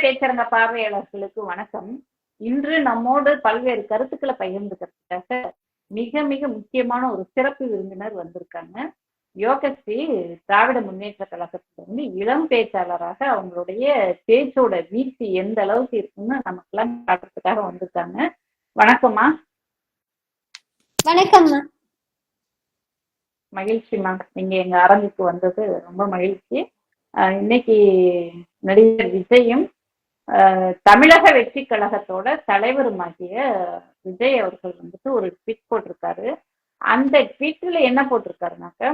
பேச்சரங்க பார்வையாளர்களுக்கு வணக்கம். இன்று நம்மோடு பல்வேறு கருத்துக்களை பகிர்ந்துக்கிறதுக்காக மிக மிக முக்கியமான ஒரு சிறப்பு விருந்தினர் வந்திருக்காங்க. யோகஸ்ரீ திராவிட முன்னேற்ற கழகத்துல வந்து இளம் பேச்சாளராக அவங்களுடைய பேச்சோட வீச்சு எந்த அளவுக்கு இருக்குன்னு நமக்கெல்லாம் காட்டுறதுக்காக வந்திருக்காங்க. வணக்கம்மா. வணக்கம்மா. மகிழ்ச்சிம்மா. நீங்க எங்க அரங்குக்கு வந்தது ரொம்ப மகிழ்ச்சி. இன்னைக்கு நடிகர் விஜயும் தமிழக வெற்றி கழகத்தோட தலைவருமாகிய விஜய் அவர்கள் வந்துட்டு ஒரு ட்வீட் போட்டிருக்காரு. அந்த ட்வீட்ல என்ன போட்டிருக்காருனாக்க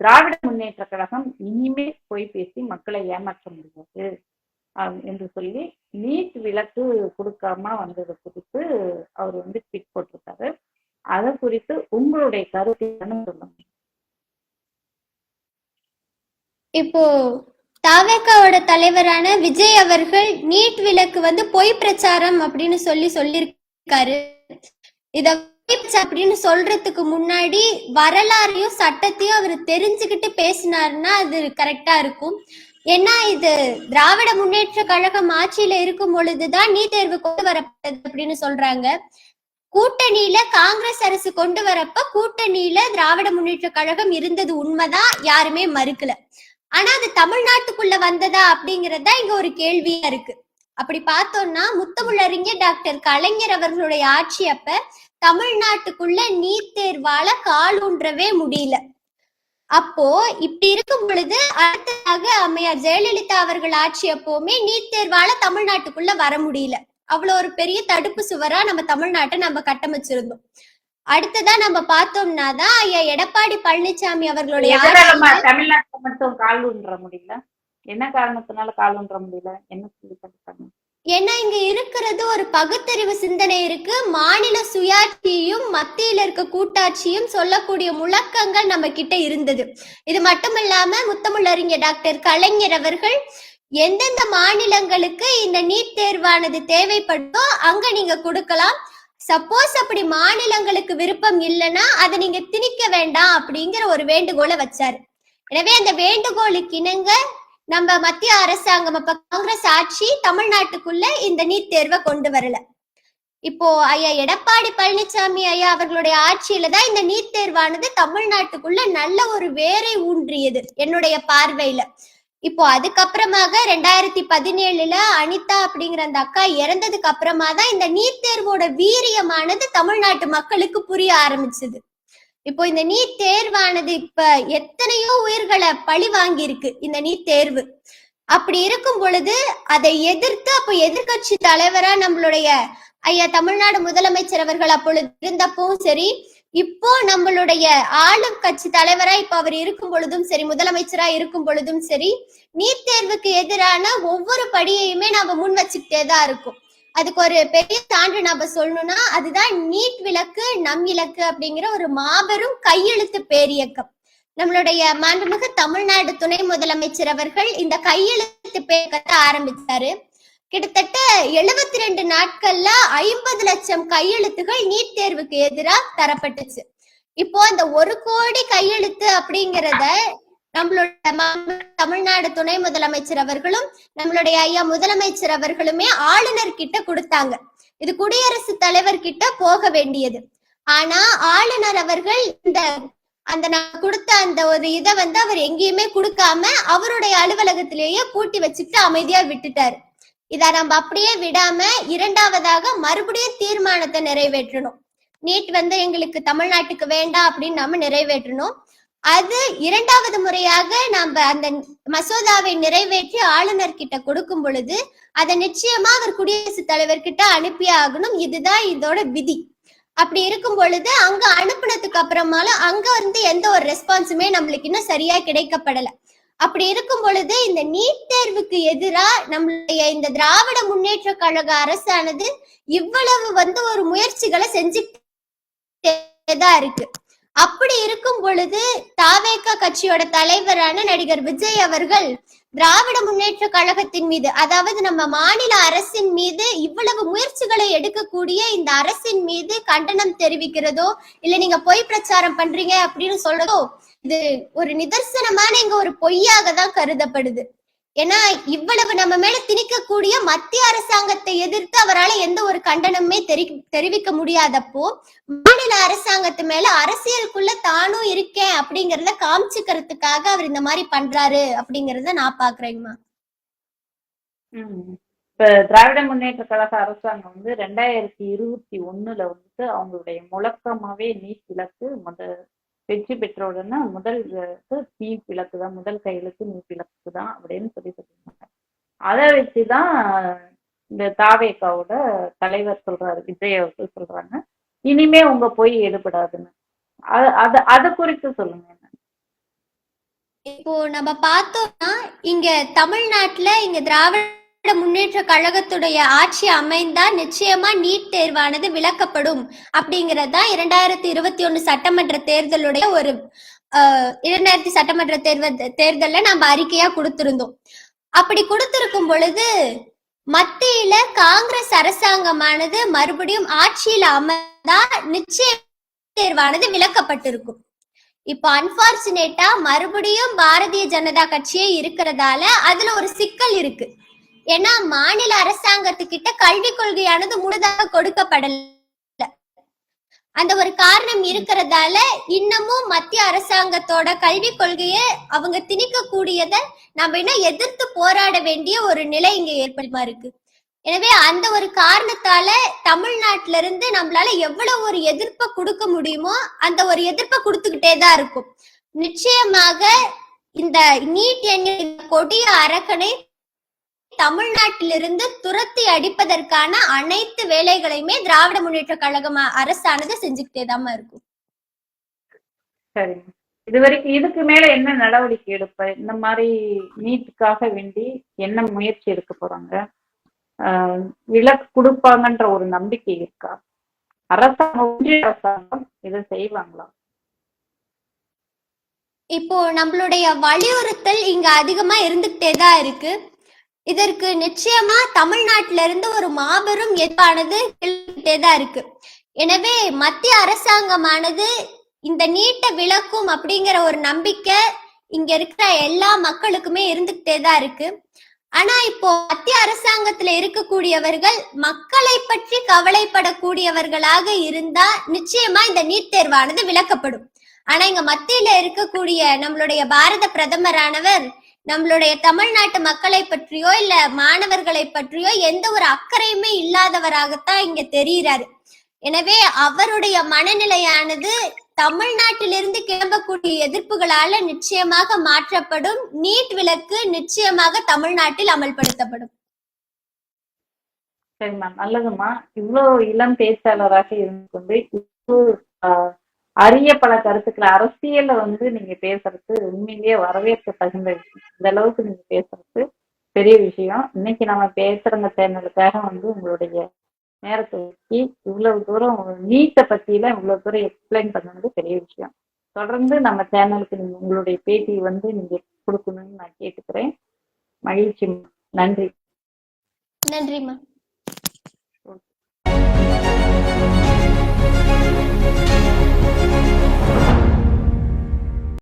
திராவிட முன்னேற்ற கழகம் இனிமே போய் பேசி மக்களை ஏமாற்ற முடியாது என்று சொல்லி நீட் விலக்கு கொடுக்காம வந்தது குறித்து அவர் வந்து ட்வீட் போட்டிருக்காரு. அதை குறித்து உங்களுடைய கருத்து என்னன்னு சொல்லுங்க. இப்போ தாவேக்காவோட தலைவரான விஜய் அவர்கள் நீட் விலக்கு வந்து பொய் பிரச்சாரம் அப்படின்னு சொல்லி சொல்லியிருக்காரு. இத அப்படின்னு சொல்றதுக்கு முன்னாடி வரலாறையும் சட்டத்தையும் அவர் தெரிஞ்சுக்கிட்டு பேசினாருன்னா அது கரெக்டா இருக்கும். ஏன்னா இது திராவிட முன்னேற்ற கழகம் ஆட்சியில இருக்கும் பொழுதுதான் நீட் தேர்வு கொண்டு வரப்பட்டது அப்படின்னு சொல்றாங்க. கூட்டணியில காங்கிரஸ் அரசு கொண்டு வரப்ப கூட்டணியில திராவிட முன்னேற்ற கழகம் இருந்தது உண்மைதான் யாருமே மறுக்கல. ஆனா அது தமிழ்நாட்டுக்குள்ள வந்ததா அப்படிங்கறதா இங்க ஒரு கேள்வியா இருக்கு. அப்படி பார்த்தோம்னா முத்தமிழறிஞர் டாக்டர் கலைஞர் அவர்களுடைய ஆட்சி அப்ப தமிழ்நாட்டுக்குள்ள நீட் தேர்வால காலூன்றவே முடியல. அப்போ இப்படி இருக்கும் பொழுது அடுத்ததாக அம்மையார் ஜெயலலிதா அவர்கள் ஆட்சி அப்போவுமே நீட் தேர்வால தமிழ்நாட்டுக்குள்ள வர முடியல. அவ்வளவு ஒரு பெரிய தடுப்பு சுவரா நம்ம தமிழ்நாட்டை நம்ம கட்டமைச்சிருந்தோம். அடுத்ததா நம்ம பார்த்தோம்னா தான் ஐயா எடப்பாடி பழனிசாமி அவர்களுடைய தமிழ்நாட்டுல மட்டும் கால் ஊன்ற முடியல? என்ன காரணத்தினால கால் ஊன்ற முடியல? என்ன சொல்லி ஏன்னா இங்க இருக்கிறது ஒரு பகுத்தறிவு சிந்தனை இருக்கு. மாநில சுயாட்சியும் மத்தியில இருக்க கூட்டாட்சியும் சொல்லக்கூடிய முழக்கங்கள் நம்ம கிட்ட இருந்தது. இது மட்டும் இல்லாம முத்தமிழறிஞர் டாக்டர் கலைஞர் அவர்கள் எந்தெந்த மாநிலங்களுக்கு இந்த நீட் தேர்வானது தேவைப்படுதோ அங்க நீங்க கொடுக்கலாம். சப்போஸ் அப்படி மாநிலங்களுக்கு விருப்பம் இல்லைன்னா அதை நீங்க திணிக்க வேண்டாம் அப்படிங்கிற ஒரு வேண்டுகோளை வச்சாரு. எனவே அந்த வேண்டுகோளுக்கு இணங்க நம்ம மத்திய அரசாங்கம் அப்ப காங்கிரஸ் ஆட்சி தமிழ்நாட்டுக்குள்ள இந்த நீட் தேர்வை கொண்டு வரல. இப்போ ஐயா எடப்பாடி பழனிசாமி ஐயா அவர்களுடைய ஆட்சியில தான் இந்த நீட் தேர்வானது தமிழ்நாட்டுக்குள்ள நல்ல ஒரு வேரை ஊன்றியது என்னுடைய பார்வையில. இப்போ அதுக்கப்புறமாக ரெண்டாயிரத்தி பதினேழுல அனிதா அப்படிங்கிற அந்த அக்கா இறந்ததுக்கு அப்புறமா தான் இந்த நீட் தேர்வோட வீரியமானது தமிழ்நாட்டு மக்களுக்கு புரிய ஆரம்பிச்சது. இப்போ இந்த நீட் தேர்வானது இப்ப எத்தனையோ உயிர்களை பழி வாங்கியிருக்கு இந்த நீட் தேர்வு. அப்படி இருக்கும் பொழுது அதை எதிர்த்து அப்ப எதிர்க்கட்சி தலைவரா நம்மளுடைய ஐயா தமிழ்நாடு முதலமைச்சர் அவர்கள் அப்பொழுது இருந்தப்பவும் சரி இப்போ நம்மளுடைய ஆளும் கட்சி தலைவரா இப்ப அவர் இருக்கும் பொழுதும் சரி முதலமைச்சரா இருக்கும் பொழுதும் சரி நீட் தேர்வுக்கு எதிரான ஒவ்வொரு படியையுமே நாம முன் வச்சுக்கிட்டே தான் இருக்கும். அதுக்கு ஒரு பெரிய சான்று நாம சொல்லணும்னா அதுதான் நீட் விளக்கு நம் இலக்கு அப்படிங்கிற ஒரு மாபெரும் கையெழுத்து பேரியக்கம். நம்மளுடைய மாண்புமிகு தமிழ்நாடு துணை முதலமைச்சர் அவர்கள் இந்த கையெழுத்து பேரியக்கத்தை ஆரம்பிச்சாரு. கிட்டத்தட்ட எழுபத்தி ரெண்டு நாட்கள்ல ஐம்பது லட்சம் கையெழுத்துகள் நீட் தேர்வுக்கு எதிராக தரப்பட்டுச்சு. இப்போ அந்த ஒரு கோடி கையெழுத்து அப்படிங்கிறத நம்மளோட தமிழ்நாடு துணை முதலமைச்சர் அவர்களும் நம்மளுடைய ஐயா முதலமைச்சர் அவர்களுமே ஆளுநர் கிட்ட கொடுத்தாங்க. இது குடியரசுத் தலைவர் கிட்ட போக வேண்டியது. ஆனா ஆளுநர் அவர்கள் இந்த அந்த நான் கொடுத்த அந்த ஒரு இதை வந்து அவர் எங்கேயுமே கொடுக்காம அவருடைய அலுவலகத்திலேயே பூட்டி வச்சுட்டு அமைதியா விட்டுட்டாரு. இத நம்ம அப்படியே விடாம இரண்டாவதாக மறுபடியும் தீர்மானத்தை நிறைவேற்றணும். நீட் வந்து எங்களுக்கு தமிழ்நாட்டுக்கு வேண்டாம் அப்படின்னு நம்ம நிறைவேற்றணும். அது இரண்டாவது முறையாக நம்ம அந்த மசோதாவை நிறைவேற்றி ஆளுநர் கிட்ட கொடுக்கும் பொழுது அதை நிச்சயமா அவர் குடியரசுத் தலைவர் கிட்ட அனுப்பி ஆகணும். இதுதான் இதோட விதி. அப்படி இருக்கும் பொழுது அங்க அனுப்புனதுக்கு அப்புறமாலும் அங்க வந்து எந்த ஒரு ரெஸ்பான்ஸுமே நம்மளுக்கு இன்னும் சரியா கிடைக்கப்படலை. அப்படி இருக்கும் பொழுது இந்த நீட் தேர்வுக்கு எதிரா நம்மளுடைய இந்த திராவிட முன்னேற்ற கழக அரசானது இவ்வளவு வந்து ஒரு முயற்சிகளை செஞ்சுதான் இருக்கு. அப்படி இருக்கும் பொழுது தாவேக்கா கட்சியோட தலைவரான நடிகர் விஜய் அவர்கள் திராவிட முன்னேற்ற கழகத்தின் மீது அதாவது நம்ம மாநில அரசின் மீது இவ்வளவு முயற்சிகளை எடுக்கக்கூடிய இந்த அரசின் மீது கண்டனம் தெரிவிக்கிறதோ இல்ல நீங்க பொய் பிரச்சாரம் பண்றீங்க அப்படின்னு சொல்றதோ இது ஒரு நிதர்சனமான இங்க ஒரு பொய்யாக தான் கருதப்படுது. ஏன்னா இவ்வளவு நம்ம மேல திணிக்கக்கூடிய மத்திய அரசாங்கத்தை எதிர்த்து அவரால் எந்த ஒரு கண்டனமே தெரி தெரிவிக்க முடியாதப்போ மாநில அரசாங்கத்து மேல அரசியலுக்குள்ள தானும் இருக்கேன் அப்படிங்கறத காமிச்சுக்கிறதுக்காக அவர் இந்த மாதிரி பண்றாரு அப்படிங்கறத நான் பாக்குறேங்கம்மா இப்ப திராவிட முன்னேற்ற கழக அரசாங்கம் வந்து ரெண்டாயிரத்தி இருபத்தி ஒண்ணுல வந்துட்டு அவங்களுடைய முழக்கமாவே நீட் இலக்கு முத வெற்றி பெற்ற உடனே முதல் தீ விளக்கு தான் முதல் கையெழுத்து நீ விளக்கு தான் அப்படின்னு சொல்லி சொல்லியிருந்தாங்க. அதை வச்சுதான் இந்த தாவேக்காவோட தலைவர் சொல்றாரு விஜய் அவர்கள் சொல்றாங்க. இனிமே உங்க போய் ஈடுபடாதுன்னு. அது அது அது குறித்து சொல்லுங்க. இப்போ நம்ம பார்த்தோம்னா இங்க தமிழ்நாட்டுல இங்க திராவிட முன்னேற்ற கழகத்துடைய ஆட்சி அமைந்தா நிச்சயமா நீட் தேர்வானது விளக்கப்படும். அப்படிங்கறதா இரண்டாயிரத்தி இருபத்தி ஒண்ணு சட்டமன்ற தேர்தலுடைய ஒரு இரண்டாயிரத்தி சட்டமன்ற தேர்வு தேர்தல்ல நம்ம அறிக்கையா கொடுத்திருந்தோம். அப்படி கொடுத்திருக்கும் பொழுது மத்தியில காங்கிரஸ் அரசாங்கமானது மறுபடியும் ஆட்சியில அமர்ந்தா நிச்சய தேர்வானது விளக்கப்பட்டிருக்கும். இப்போ அன்பார்ச்சுனேட்டா மறுபடியும் பாரதிய ஜனதா கட்சியே இருக்கிறதால அதுல ஒரு சிக்கல் இருக்கு. ஏன்னா மாநில அரசாங்கத்துக்கிட்ட கல்விக் கொள்கையானது முழுதாக கொடுக்கப்படல. அந்த ஒரு காரணம் இருக்கிறதால இன்னமும் மத்திய அரசாங்கத்தோட கல்வி கொள்கையை அவங்க திணிக்க கூடியத நம்ம இன்னும் எதிர்த்து போராட வேண்டிய ஒரு நிலை இங்க ஏற்படுமா இருக்கு. எனவே அந்த ஒரு காரணத்தால தமிழ்நாட்டில இருந்து நம்மளால எவ்வளவு ஒரு எதிர்ப்பை கொடுக்க முடியுமோ அந்த ஒரு எதிர்ப்பை கொடுத்துக்கிட்டே தான் இருக்கும். நிச்சயமாக இந்த நீட் என்கிற கொடிய அரக்கனை தமிழ்நாட்டிலிருந்து துரத்தி அடிப்பதற்கான அனைத்து வேலைகளையுமே திராவிட முன்னேற்ற கழகம் அரசானது செஞ்சுக்கிட்டே தான் இருக்கும். சரிங்க இது வரைக்கும் இதுக்கு மேல என்ன நடவடிக்கை எடுப்ப இந்த மாதிரி நீட்டுக்காக வேண்டி என்ன முயற்சி எடுக்க போறாங்க? விலக்கு கொடுப்பாங்கன்ற ஒரு நம்பிக்கை இருக்கா? அரசாங்கம் ஒன்றிய அரசாங்கம் இதை செய்வாங்களா? இப்போ நம்மளுடைய வலியுறுத்தல் இங்க அதிகமா இருந்துகிட்டே தான் இருக்கு. இதற்கு நிச்சயமா தமிழ்நாட்டில இருந்து ஒரு மாபெரும் எதிர்ப்பானது எழுந்துகிட்டே தான் இருக்கு. எனவே மத்திய அரசாங்கமானது இந்த நீட்டை விளக்கும் அப்படிங்கிற ஒரு நம்பிக்கை இங்க இருக்கிற எல்லா மக்களுக்குமே இருந்துகிட்டே தான் இருக்கு. ஆனா இப்போ மத்திய அரசாங்கத்துல இருக்கக்கூடியவர்கள் மக்களை பற்றி கவலைப்படக்கூடியவர்களாக இருந்தா நிச்சயமா இந்த நீட் தேர்வானது விளக்கப்படும். ஆனா இங்க மத்தியில இருக்கக்கூடிய நம்மளுடைய பாரத பிரதமரானவர் நம்மளுடைய தமிழ்நாட்டு மக்களை பற்றியோ இல்ல மாணவர்களை பற்றியோ எந்த ஒரு அக்கறையுமே இல்லாதவராகத்தான் இங்க தெரிகிறாரு எனவே அவருடைய மனநிலையானது தமிழ்நாட்டிலிருந்து கிளம்பக்கூடிய எதிர்ப்புகளால நிச்சயமாக மாற்றப்படும். நீட் விலக்கு நிச்சயமாக தமிழ்நாட்டில் அமல்படுத்தப்படும். சரிம்மா நல்லதும்மா இவ்வளவு இளம் பேச்சாளராக இருந்து கொண்டு அரிய பல கருத்துக்களை அரசியல்ல வந்து நீங்க பேசுறது உண்மையிலேயே வரவேற்க தகுந்த விஷயம். இந்த அளவுக்கு நீங்க பேசுறது பெரிய விஷயம். இன்னைக்கு நம்ம பேசுறங்க சேனலுக்காக வந்து உங்களுடைய நேரத்தை வச்சு இவ்வளவு தூரம் நீட்டை பத்தியில இவ்வளவு தூரம் எக்ஸ்பிளைன் பண்ணது பெரிய விஷயம். தொடர்ந்து நம்ம சேனலுக்கு நீங்க உங்களுடைய பேட்டி வந்து நீங்க கொடுக்கணும்னு நான் கேட்டுக்கிறேன். மகிழ்ச்சி நன்றி. நன்றிம்மா